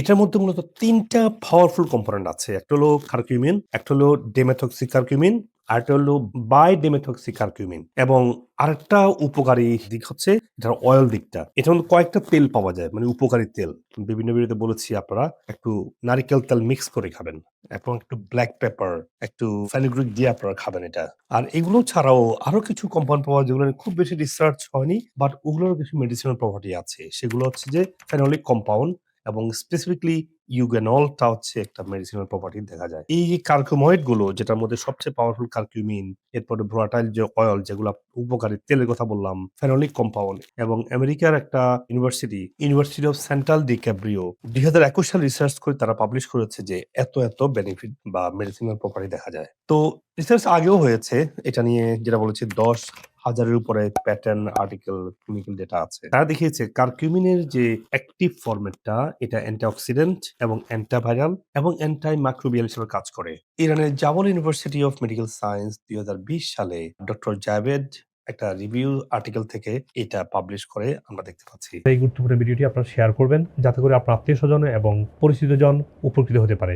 এটার মধ্যে মূলত তিনটা পাওয়ারফুল কম্পোনেন্ট আছে। একটা হলো কার্কিউমিন একটা হলো ডেমেথক্সি কার্কিউমিন আরেকটা হলো বাই ডেমেথক্সি কার্কিউমিন এবং আরেকটা উপকারী দিক হচ্ছে এটার অয়েল দিকটা। এটার মধ্যে কয়েকটা তেল পাওয়া যায় মানে উপকারী তেল। বিভিন্ন ভিডিওতে বলেছি আপনারা, একটু নারিকেল তেল মিক্স করে খাবেন, এবং একটু ব্ল্যাক পেপার একটু ফেনিগ্রিক দিয়ে আপনারা খাবেন এটা। আর এগুলো ছাড়াও আরও কিছু কম্পাউন্ড পাওয়া যায়, যেগুলো খুব বেশি রিসার্চ হয়নি বাট ওগুলোর কিছু মেডিসিনাল প্রপার্টি আছে। সেগুলো হচ্ছে যে ফেনলিক কম্পাউন্ড এবং স্পেসিফিকলি ইউগেনলটা হচ্ছে একটা মেডিসিনাল প্রপার্টি দেখা যায়। এই যে কার্কুময়েডগুলো, যেটার মধ্যে সবচেয়ে পাওয়ারফুল কার্কিউমিন এরপরে ভ্রোটাইল যে অয়েল যেগুলো উপকারী, তেলের কথা বললাম ফেনলিক কম্পাউন্ড এবং আমেরিকার একটা university university of central D cabrio দুই হাজার একুশ সাল রিসার্চ করে তারা পাবলিশ করেছে যে এত এত বেনিফিট বা মেডিসিনাল প্রপার্টি দেখা যায়। তো রিসার্চ আগেও হয়েছে, এটা নিয়ে যেটা বলেছি দশ হাজারের উপরে প্যাটার্ন আর্টিকেল ক্লিনিক্যাল ডেটা আছে। তারা দেখিয়েছে কার্কিউমিনের যে অ্যাক্টিভ ফরম্যাটটা এটা অ্যান্টিঅক্সিডেন্ট এবং অ্যান্টাভাইরাল এবং অ্যান্টাই মাইক্রোবিয়াল হিসেবে কাজ করে। ইরানের Zabol university of medical science দুই হাজার বিশ সালে ডক্টর জাভেদ একটা রিভিউ আর্টিকেল থেকে এটা পাবলিশ করে, আমরা দেখতে পাচ্ছি। এই গুরুত্বপূর্ণ ভিডিওটি আপনারা শেয়ার করবেন, যাতে করে আপনার আত্মীয় স্বজন এবং পরিচিতজন উপকৃত হতে পারে।